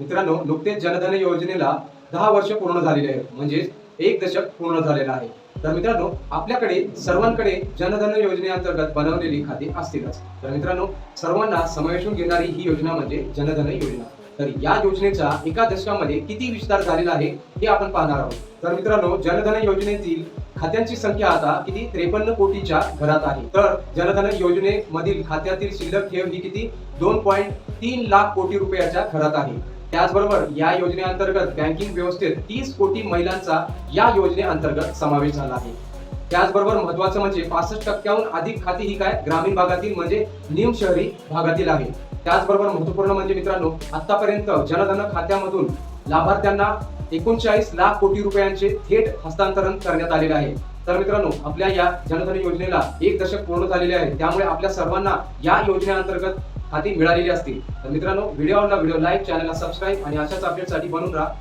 मित्रांनो नुकतेच जनधन योजनेला दहा वर्ष पूर्ण झालेले आहेत. म्हणजेच एक दशक पूर्ण झालेलं आहे. तर मित्रांनो आपल्याकडे सर्वांकडे जनधन योजनेअंतर्गत बनवलेली खाती असतीलच. तर मित्रांनो सर्वांना समावेशून घेणारी ही योजना म्हणजे जनधन योजना. तर या योजनेचा एका दशकामध्ये किती विस्तार झालेला आहे हे आपण पाहणार आहोत. तर मित्रांनो जनधन योजनेतील खात्यांची संख्या आता किती? त्रेपन्न कोटीच्या घरात आहे. तर जनधन योजनेमधील खात्यातील शिल्लक ठेव ही किती? दोन पॉईंट तीन लाख कोटी रुपयाच्या घरात आहे. त्याचबरोबर या योजनेअंतर्गत बँकिंग व्यवस्थेत तीस कोटी महिलांचा या योजनेअंतर्गत समावेश झाला आहे. त्याचबरोबर महत्वाचं म्हणजे पासष्ट टक्क्याहून अधिक खाती ही काय ग्रामीण भागातील म्हणजे निम शहरी भागातील आहे. त्याचबरोबर महत्त्वपूर्ण म्हणजे मित्रांनो आतापर्यंत जनधन खात्यामधून लाभार्थ्यांना एकोणचाळीस लाख कोटी रुपयांचे थेट हस्तांतरण करण्यात आलेले आहे. तर मित्रांनो आपल्या या जनधन योजनेला एक दशक पूर्ण झालेले आहे. त्यामुळे आपल्या सर्वांना या योजनेअंतर्गत हाती मिळालेली असतील. तर मित्रांनो व्हिडिओ आवडला व्हिडिओ लाईक चॅनलला सबस्क्राईब आणि अशाच अपडेटसाठी बनून राहा.